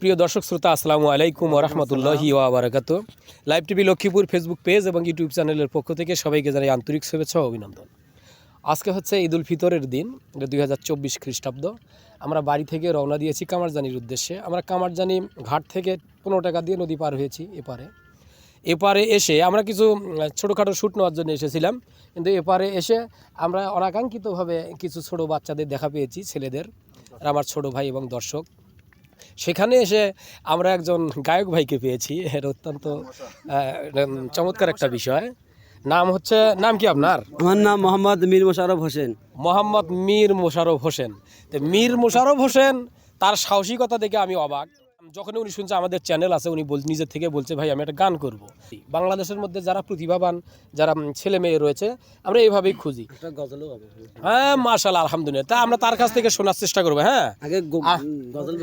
প্রিয় দর্শক, শ্রোতা, আসসালামু আলাইকুম ওরহমতুল্লাহি ওয়াবারাকাত live TV Lakshmipur Facebook page এবং ইউটিউব চ্যানেলের পক্ষ থেকে সবাইকে জানাই আন্তরিক শুভেচ্ছা অভিনন্দন। আজকে হচ্ছে ঈদ উল ফিতরের দিন দুই হাজার চব্বিশ খ্রিস্টাব্দ। আমরা বাড়ি থেকে রওনা দিয়েছি কামারজানির উদ্দেশ্যে। আমরা কামারজানি ঘাট থেকে পনেরো টাকা দিয়ে নদী পার হয়েছি এপারে। এপারে এসে আমরা কিছু ছোটোখাটো শ্যুট নেওয়ার জন্য এসেছিলাম। কিন্তু এপারে এসে আমরা অনাকাঙ্ক্ষিতভাবে কিছু ছোট বাচ্চাদের দেখা পেয়েছি, ছেলেদের আমার ছোট ভাই এবং দর্শক। সেখানে এসে আমরা একজন গায়ক ভাইকে পেয়েছি এর অত্যন্ত চমৎকার একটা বিষয়। নাম হচ্ছে নাম কি আপনার? আমার নাম মোহাম্মদ মীর মোশারফ হোসেন। মোহাম্মদ মীর মোশারফ হোসেন। তো মীর মোশারফ হোসেন তার সাহসিকতা দেখে আমি অবাক। যখন উনি শুনছে আমাদের চ্যানেল আছে উনি বল নিজের থেকে বলছে ভাই আমি একটা গান করব। বাংলাদেশের মধ্যে যারা প্রতিভাবান যারা ছেলে মেয়ে রয়েছে আমরা এইভাবেই খুঁজি। একটা গজলও হবে। হ্যাঁ মার্শাল আলহামদুলিল্লাহ। তা আমরা তার কাছ থেকে শোনার চেষ্টা করব হ্যাঁ? আগে গজল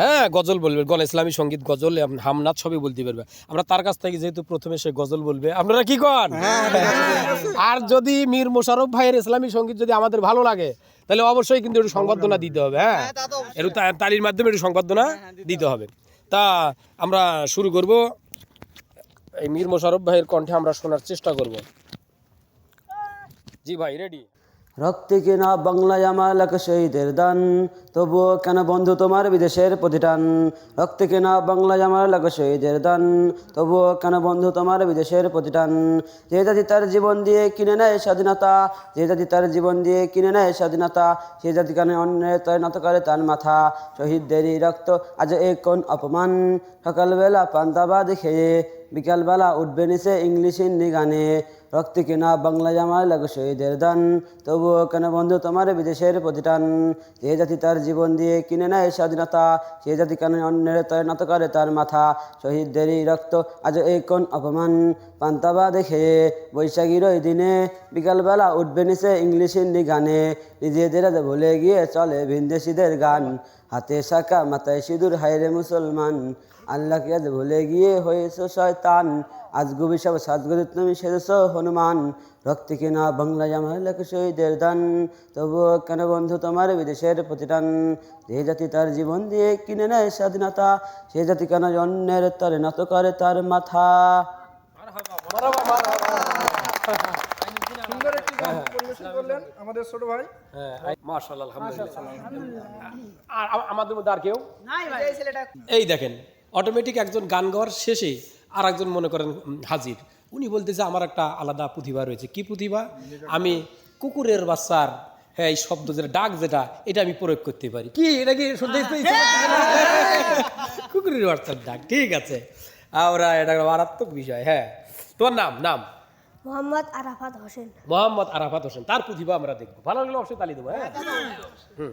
হ্যাঁ গজল বলবে গল ইসলামী সংগীত গজল হামনাথ সবই বলতে পারবে। আমরা তার কাছ থেকে যেহেতু প্রথমে সে গজল বলবে আপনারা কি কন? আর যদি মীর মোশারফ ভাইয়ের ইসলামী সংগীত যদি আমাদের ভালো লাগে তাহলে অবশ্যই কিন্তু একটু সংবর্ধনা দিতে হবে হ্যাঁ? একটু তা- তালির মাধ্যমে একটু সংবর্ধনা দিতে হবে। তা আমরা শুরু করব। এই মীর মোশারফ ভাইয়ের কণ্ঠে আমরা শোনার চেষ্টা করব। জি ভাই রেডি রক্তে কেনা বাংলায় আমার লাখ শহীদের দান। তবুও কেন বন্ধু তোমার বিদেশের প্রতিটান? রক্তে কেনা বাংলায় আমার লাখ শহীদের দান। তবুও কেন বন্ধু তোমার বিদেশের প্রতিটান? যে জাতি তার জীবন দিয়ে কিনে নেয় স্বাধীনতা, যে জাতি তার জীবন দিয়ে কিনে নেয় স্বাধীনতা, সে জাতি কেন অন্যের তৈনত করে তার মাথা। শহীদদেরই রক্ত আজ এ কোন অপমান? সকালবেলা পান্তাবাদ খেয়ে, বিকালবেলা উঠবে নিচে ইংলিশ হিন্দি গানে। রক্তে কেনা বাংলা জামায় লাগো শহীদের দান। তবুও কেন বন্ধু তোমার বিদেশের প্রতিটান যে জাতি তার জীবন দিয়ে কিনে নেয় স্বাধীনতা, সে জাতি কেন অন্যের তয় নত করে তার মাথা? শহীদদেরই রক্ত আজ এই কোন অপমান? পান্তাবা দেখে বৈশাখীর ওই দিনে বিকালবেলা উঠবে নিচে ইংলিশ হিন্দি গানে। নিজেদের ভুলে গিয়ে চলে ভিনদেশিদের গান। হাতে শাখা মাথায় সিঁদুর হায়রে মুসলমান। আল্লাহকে আজ ভুলে গিয়ে হয়েছ শয়তান। আজ গুবি সব সাজগদি তুমি সেরেছ হনুমান রক্তে কিনা বাংলা জামাই লেখে শহীদের দান। তবুও কেন বন্ধু তোমার বিদেশের প্রতিটান যে জাতি তার জীবন দিয়ে কিনে নেয় স্বাধীনতা সে জাতি কেন অন্যের তরে নত করে তার মাথা? আমাদের ছোট ভাই। হ্যাঁ আলহামদুলিল্লাহ। আর আমাদের মধ্যে আর কেউ? এই দেখেন অটোমেটিক একজন গান গাওয়ার শেষে আর একজন মনে করেন হাজির। উনি বলতে যে আমার একটা আলাদা প্রতিভা রয়েছে। কি প্রতিভা? আমি কুকুরের বাচ্চার হ্যাঁ এই শব্দ যেটা ডাক যেটা এটা আমি প্রয়োগ করতে পারি। কি? এটা কি শুনতে? কুকুরের বাচ্চার ডাক ঠিক আছে। আমরা এটা একটা মারাত্মক বিষয় হ্যাঁ। তোমার নাম? নাম? মোহাম্মদ আরাফাত হোসেন। মোহাম্মদ আরাফাত হোসেন। তার প্রতিভা আমরা দেখব। ভালো লাগলে অবশ্যই তালি দেবো হ্যাঁ। হুম।